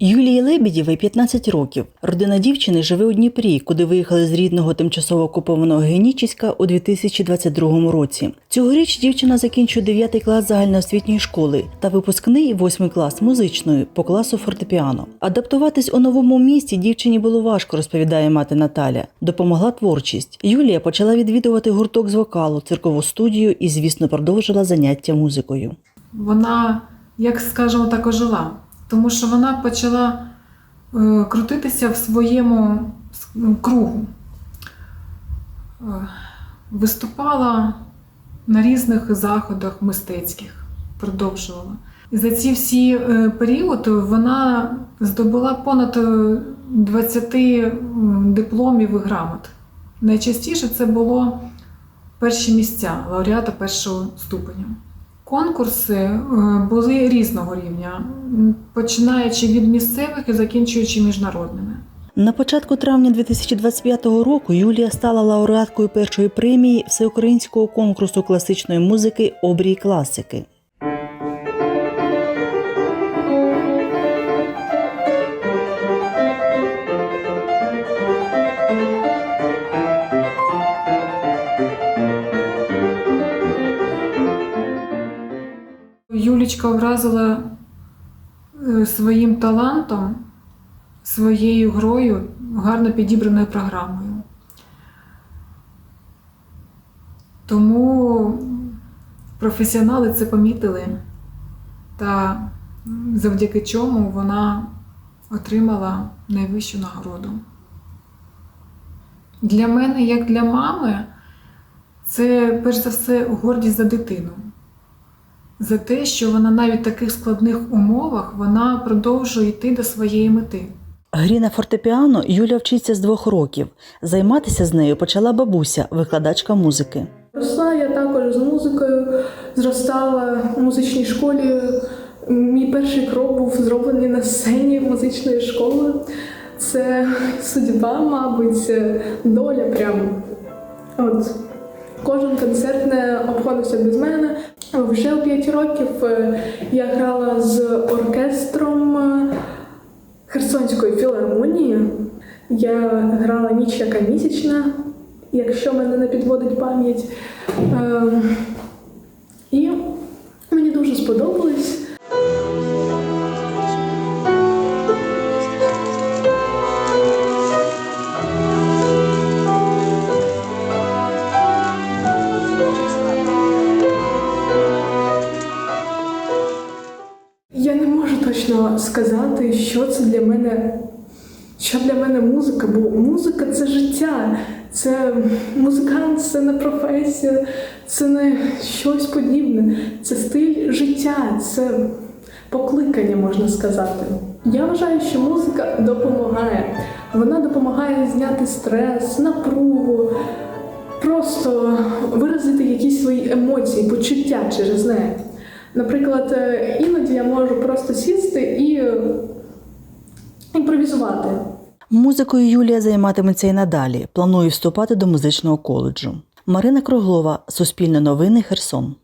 Юлії Лебідєвій 15 років. Родина дівчини живе у Дніпрі, куди виїхали з рідного тимчасово окупованого Генічіська у 2022 році. Цьогоріч дівчина закінчує 9 клас загальноосвітньої школи та випускний 8 клас музичної по класу фортепіано. Адаптуватись у новому місті дівчині було важко, розповідає мати Наталя. Допомогла творчість. Юлія почала відвідувати гурток з вокалу, циркову студію і, звісно, продовжила заняття музикою. вона, як скажемо так, ожила. Тому що вона почала е, крутитися в своєму ну, кругу. Е, виступала на різних заходах мистецьких, продовжувала. І за ці всі е, періоди вона здобула понад е, 20 дипломів і грамот. Найчастіше це було перші місця лауреата першого ступеня. Конкурси е, були різного рівня, починаючи від місцевих і закінчуючи міжнародними. На початку травня 2025 року Юлія стала лауреаткою першої премії всеукраїнського конкурсу класичної музики Обрій класики. Юлічка вразила е, своїм талантом, своєю грою, гарно підібраною програмою. Тому професіонали це помітили, та завдяки чому вона отримала найвищу нагороду. Для мене, як для мами, це перш за все гордість за дитину за те, що вона навіть в таких складних умовах вона продовжує йти до своєї мети. Грі на фортепіано Юля вчиться з двох років. Займатися з нею почала бабуся, викладачка музики. Росла я також з музикою, зростала в музичній школі. Мій перший крок був зроблений на сцені музичної школи. Це судьба, мабуть, доля прямо. От. Кожен концерт не обходився без мене. Вже у 5 років е, я грала з оркестром е, Херсонської філармонії. Я грала ніч яка місячна, якщо мене не підводить пам'ять. Сказати, що це для мене, що для мене музика, бо музика це життя, це музикант, це не професія, це не щось подібне, це стиль життя, це покликання, можна сказати. Я вважаю, що музика допомагає. Вона допомагає зняти стрес, напругу, просто виразити якісь свої емоції, почуття через неї. Наприклад, е, іноді я можу просто сісти і е, імпровізувати. Музикою Юлія займатиметься і надалі. Планує вступати до музичного коледжу. Марина Круглова, Суспільне новини, Херсон.